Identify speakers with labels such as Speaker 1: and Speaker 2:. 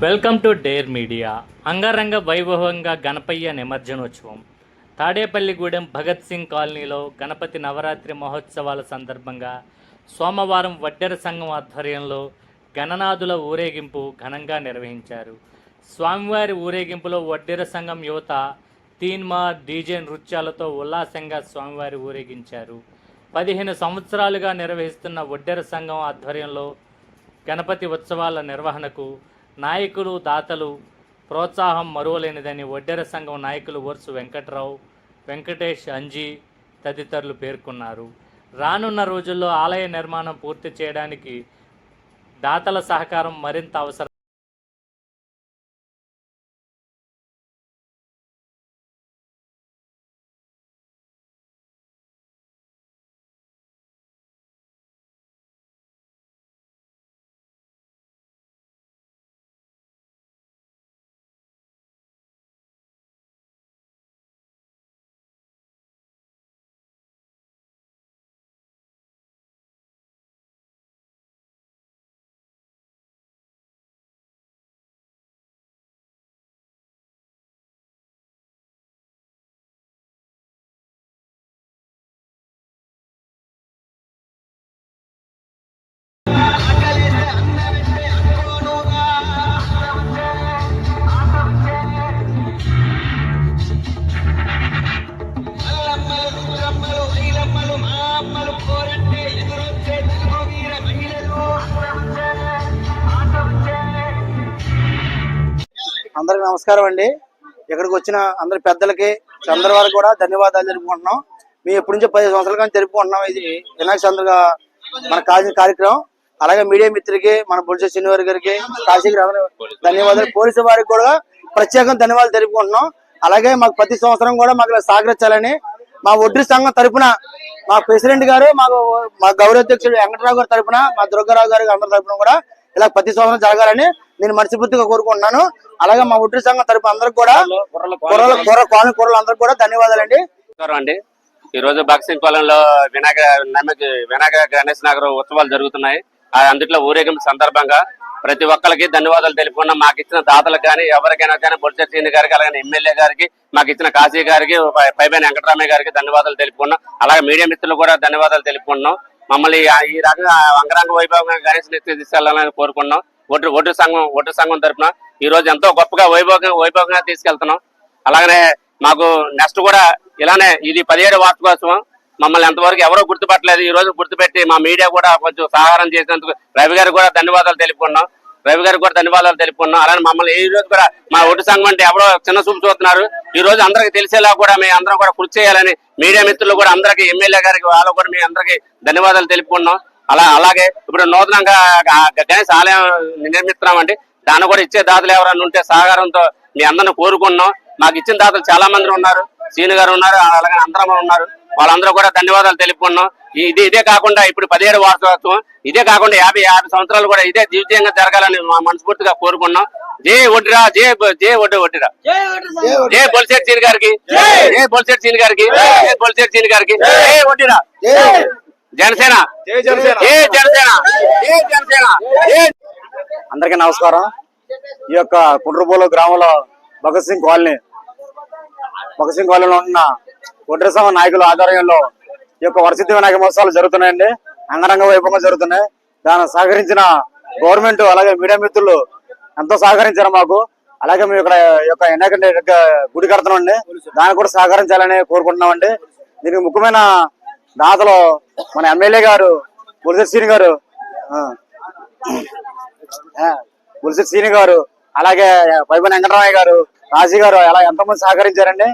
Speaker 1: Welcome to dare media. అంగరంగ వైభవంగా గణపయ్య నిమజ్జనోత్సవం. తాడేపల్లిగూడెం భగత్ సింగ్ కాలనీలో గణపతి నవరాత్రి మహోత్సవాల సందర్భంగా సోమవారం వడ్డెర సంఘం ఆధ్వర్యంలో గణనాథుల ఊరేగింపు ఘనంగా నిర్వహించారు. స్వామివారి ఊరేగింపులో వడ్డెర సంఘం యువత తీన్మా డీజే నృత్యాలతో ఉల్లాసంగా స్వామివారి ఊరేగించారు. పదిహేను సంవత్సరాలుగా నిర్వహిస్తున్న వడ్డెర సంఘం ఆధ్వర్యంలో గణపతి ఉత్సవాల నిర్వహణకు నాయకులు దాతలు ప్రోత్సాహం మరువలేనిదని వడ్డెర సంఘం నాయకులు వర్సు వెంకట్రావు వెంకటేష్ అంజీ తదితరులు పేర్కొన్నారు. రానున్న రోజుల్లో ఆలయ నిర్మాణం పూర్తి చేయడానికి దాతల సహకారం మరింత అవసరం
Speaker 2: అందరికి నమస్కారం అండి. ఇక్కడికి వచ్చిన అందరి పెద్దలకి చంద్రవారికి కూడా ధన్యవాదాలు జరుపుకుంటున్నాం మేము ఎప్పటి నుంచో పది సంవత్సరాల కానీ జరుపుకుంటున్నాం. ఇది వినాయక చంద్రగా మన కాల్సిన కార్యక్రమం. అలాగే మీడియా మిత్రులకి మన బుల్సె శ్రీనివారి గారికి కాశీకి ధన్యవాదాలు. పోలీసు వారికి కూడా ప్రత్యేకంగా ధన్యవాదాలు తెలుపుకుంటున్నాం. అలాగే మాకు ప్రతి సంవత్సరం కూడా మాకు ఇలా సహకరించాలని మా ఒడ్రి సంఘం తరపున మా ప్రెసిడెంట్ గారు మాకు మా గౌరవ అధ్యక్షుడు వెంకటరావు గారి తరపున మా దుర్గారావు గారు అందరి తరపున కూడా ఇలా ప్రతి సంవత్సరం జరగాలని నేను మనస్ఫూర్తిగా కోరుకుంటున్నాను. అలాగే మా ఒడ్రి సంఘం తరపు అందరికి కూడా కూరల కూర కాలనీ కూరలు అందరికి కూడా ధన్యవాదాలండి.
Speaker 3: నమస్కారం అండి. ఈ రోజు బాక్సింగ్ పాలెంలో వినాయక నమ్మకి వినాయక గణేష్ నగర్ ఉత్సవాలు జరుగుతున్నాయి. ఆ అందుట్లో ఊరేగింపు సందర్భంగా ప్రతి ఒక్కరికి ధన్యవాదాలు తెలుపుకున్నాం మాకు ఇచ్చిన దాతలకు కానీ ఎవరికైనా కానీ బొడిచెట్ సీని గారికి అలాగే ఎమ్మెల్యే గారికి మాకు ఇచ్చిన కాశీ గారికి పైబైన వెంకటరామయ్య గారికి ధన్యవాదాలు తెలుపుకున్నాం. అలాగే మీడియా మిత్రులు కూడా ధన్యవాదాలు తెలుపుకున్నాం మమ్మల్ని ఈ రకంగా అంగరంగ వైభవంగా గణేష్ నెత్తి తీసుకెళ్ళాలని కోరుకున్నాం ఒడ్డు ఒడ్డు సంఘం ఒడ్డు సంఘం తరఫున ఈ రోజు ఎంతో గొప్పగా వైభవంగా వైభవంగా తీసుకెళ్తున్నాం. అలాగనే మాకు నెక్స్ట్ కూడా ఇలానే ఇది పదిహేడు వార్షికోత్సవం మమ్మల్ని ఎంతవరకు ఎవరో గుర్తుపట్టలేదు. ఈ రోజు గుర్తుపెట్టి మా మీడియా కూడా కొంచెం సహకారం చేసినందుకు రవి గారికి కూడా ధన్యవాదాలు తెలుపుకున్నాం. రవి గారికి కూడా ధన్యవాదాలు తెలుపుకున్నాం. అలానే మమ్మల్ని ఈ రోజు కూడా మా ఒడ్డు సంఘం అంటే ఎవరో చిన్న చూపు చూస్తున్నారు. ఈ రోజు అందరికి తెలిసేలా కూడా మేము అందరం కూడా కృషి చేయాలని మీడియా మిత్రులు కూడా అందరికీ ఎమ్మెల్యే గారికి వాళ్ళు కూడా మీ అందరికీ ధన్యవాదాలు తెలుపుకున్నాం. అలా అలాగే ఇప్పుడు నూతనంగా గణేష్ ఆలయం నిర్మిస్తున్నామండి. దాన్ని కూడా ఇచ్చే దాతలు ఎవరైనా ఉంటే సహకారంతో మీ అందరిని కోరుకున్నాం మాకు ఇచ్చిన దాతలు చాలా మంది ఉన్నారు. సీని గారు ఉన్నారు అలాగే అందరం ఉన్నారు. వాళ్ళందరూ కూడా ధన్యవాదాలు తెలుపుకున్నాం ఇది ఇదే కాకుండా ఇప్పుడు పదిహేడు వార్షికోత్సవం ఇదే కాకుండా యాభై యాభై సంవత్సరాలు కూడా ఇదే దివ్యంగా జరగాలని మా మనస్ఫూర్తిగా కోరుకున్నాం జే ఒడ్డిరా జే జే ఒడ్డు ఒడ్డిరా జే బొలిశెట్ సీని గారికి. జే. బొలిశెట్ సీని గారికి. జే. బొలిశెట్ సీని గారికి. జే. ఒడ్డిరా జనసేన.
Speaker 2: అందరికీ నమస్కారం. ఈ యొక్క కుండ్రపోలు గ్రామంలో భగత్ సింగ్ కాలనీ భగత్ సింగ్ కాలనీలో ఉన్న సంఘ నాయకుల ఆధ్వర్యంలో ఈ యొక్క వరసిద్ధి వినాయక మహోత్సవాలు జరుగుతున్నాయండి. అంగరంగ వైభవంగా జరుగుతున్నాయి. దాన్ని సహకరించిన గవర్నమెంట్ అలాగే మీడియా మిత్రులు ఎంతో సహకరించారు మాకు. అలాగే మేము ఇక్కడ యొక్క వినాయక గుడి కడుతున్నామండి. దాన్ని కూడా సహకరించాలని కోరుకుంటున్నామండి. దీనికి ముఖ్యమైన దాతలో మన ఎమ్మెల్యే గారు మురళీ సీని గారు ఆ, సీని గారు అలాగే పైపన్ వెంకటరామయ్య గారు రాజీ గారు అలా ఎంతమంది సహకరించారండి?